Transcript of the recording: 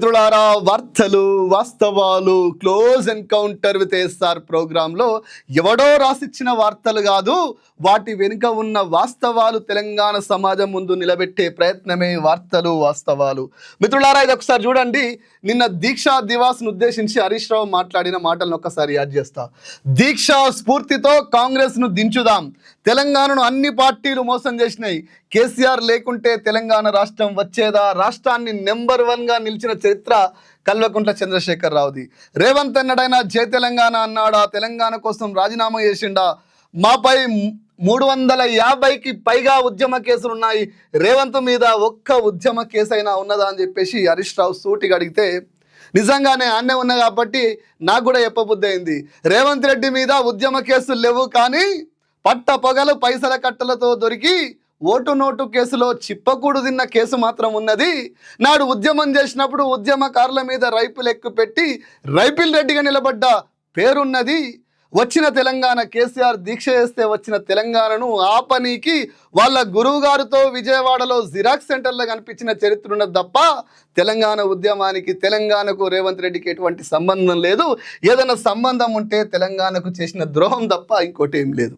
మిత్రులారా వార్తలు వాస్తవాలు క్లోజ్ ఎన్కౌంటర్ విత్ ఎస్ఆర్ ప్రోగ్రాంలో ఎవడో రాసిచ్చిన వార్తలు కాదు వాటి వెనుక ఉన్న వాస్తవాలు తెలంగాణ సమాజం ముందు నిలబెట్టే ప్రయత్నమే వార్తలు వాస్తవాలు. మిత్రులారా ఇది ఒకసారి చూడండి. నిన్న దీక్షా దివాస్ను ఉద్దేశించి హరీష్ రావు మాట్లాడిన మాటలను ఒక్కసారి యాడ్ చేస్తా. దీక్షా స్ఫూర్తితో కాంగ్రెస్ను దించుదాం. తెలంగాణను అన్ని పార్టీలు మోసం చేసినాయి. కేసీఆర్ లేకుంటే తెలంగాణ రాష్ట్రం వచ్చేదా? రాష్ట్రాన్ని నెంబర్ వన్గా నిలిచిన చరిత్ర కల్వకుంట్ల చంద్రశేఖర్ రావుది. రేవంత్ అన్నడైనా జై తెలంగాణ అన్నాడా? తెలంగాణ కోసం రాజీనామా చేసిండా? మాపై మూడు వందల యాభైకి పైగా ఉద్యమ కేసులు ఉన్నాయి. రేవంత్ మీద ఒక్క ఉద్యమ కేసు అయినా ఉన్నదా అని చెప్పేసి హరీష్ రావు సూటిగా అడిగితే నిజంగానే ఆన్నే ఉన్నా కాబట్టి నాకు కూడా చెప్పబుద్ధి అయింది రేవంత్ రెడ్డి మీద ఉద్యమ కేసులు లేవు కానీ పట్ట పొగలు పైసల కట్టలతో దొరికి ఓటు నోటు కేసులో చిప్పకూడు తిన్న కేసు మాత్రం ఉన్నది. నాడు ఉద్యమం చేసినప్పుడు ఉద్యమకారుల మీద రైపులు ఎక్కుపెట్టి రైపిల్ రెడ్డిగా నిలబడ్డ పేరున్నది. వచ్చిన తెలంగాణ కేసీఆర్ దీక్ష చేస్తే వచ్చిన తెలంగాణను ఆపనీకి వాళ్ళ గురువుగారితో విజయవాడలో జిరాక్స్ సెంటర్లో కనిపించిన చరిత్ర ఉన్నది తప్ప తెలంగాణ ఉద్యమానికి తెలంగాణకు రేవంత్ రెడ్డికి ఎటువంటి సంబంధం లేదు. ఏదైనా సంబంధం ఉంటే తెలంగాణకు చేసిన ద్రోహం తప్ప ఇంకోటి ఏం లేదు.